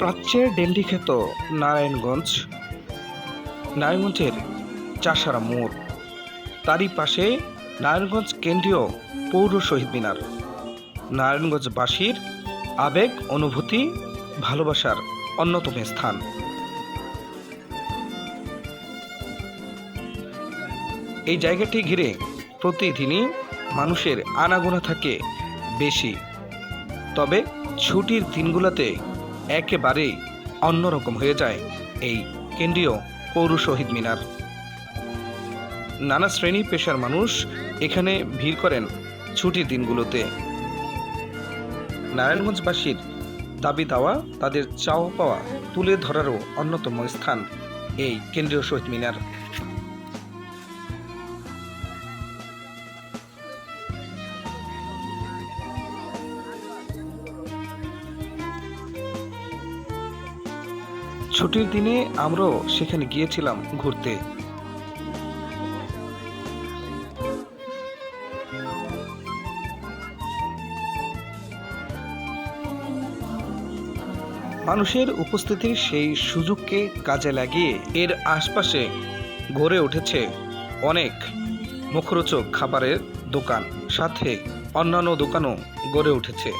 প্রাচ্যের ডেন্ডি খ্যাত নারায়ণগঞ্জ নারায়ণগঞ্জের চাষারা মোড়। তারই পাশে নারায়ণগঞ্জ কেন্দ্রীয় পৌর শহীদ মিনার। নারায়ণগঞ্জবাসীর আবেগ, অনুভূতি, ভালোবাসার অন্যতম স্থান। এই জায়গাটি ঘিরে প্রতিদিনই মানুষের আনাগোনা থাকে বেশি। তবে ছুটির দিনগুলোতে একেবারেই অন্যরকম হয়ে যায় এই কেন্দ্রীয় পৌর শহীদ মিনার। নানা শ্রেণি পেশার মানুষ এখানে ভিড় করেন ছুটির দিনগুলোতে। নারায়ণগঞ্জবাসীর দাবি দাওয়া, তাদের চাওয়া পাওয়া তুলে ধরারও অন্যতম স্থান এই কেন্দ্রীয় শহীদ মিনার। ছুটির দিনে আমরাও সেখানে গিয়েছিলাম ঘুরতে। মানুষের উপস্থিতির সেই সুযোগকে কাজে লাগিয়ে এর আশপাশে গড়ে উঠেছে অনেক মুখরোচক খাবারের দোকান, সাথে অন্যান্য দোকানও গড়ে উঠেছে।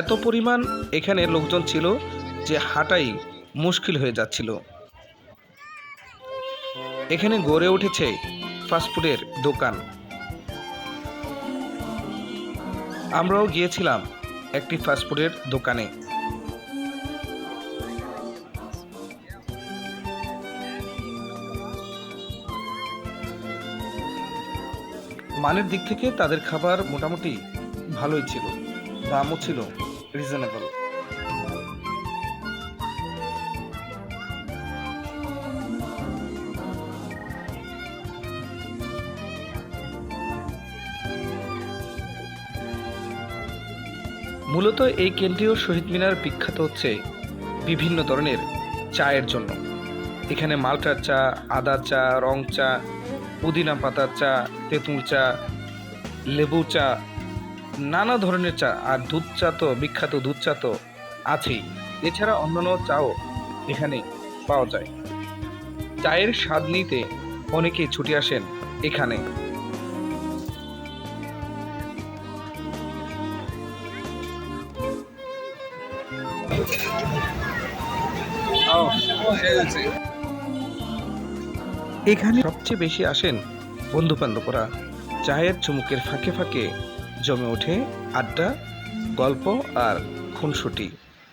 এত পরিমাণ এখানে লোকজন ছিল যে হাঁটাই মুশকিল হয়ে যাচ্ছিল। এখানে গড়ে উঠেছে ফাস্টফুডের দোকান। আমরাও গিয়েছিলাম একটি ফাস্টফুডের দোকানে। মানের দিক থেকে তাদের খাবার মোটামুটি ভালোই ছিল, দামও ছিল রিজনেবল মূলত এই কেন্দ্রীয় শহীদ মিনার বিখ্যাত হচ্ছে বিভিন্ন ধরনের চায়ের জন্য। এখানে মালটার চা আদা চা, রং চা, পুদিনা পাতার চা, তেঁতুল চা লেবু চা, নানা ধরনের চা আর দুধ চা তো বিখ্যাত দুধ চা তো আছেই। এছাড়া অন্যান্য চাও এখানে পাওয়া যায়। চায়ের স্বাদ নিতে অনেকেই ছুটে আসেন এখানে। এখানে সবচেয়ে বেশি আসেন বন্ধু বান্ধবরা। চায়ের চুমুকের ফাঁকে ফাঁকে জমে ওঠে আড্ডা, গল্প আর খুনসুটি।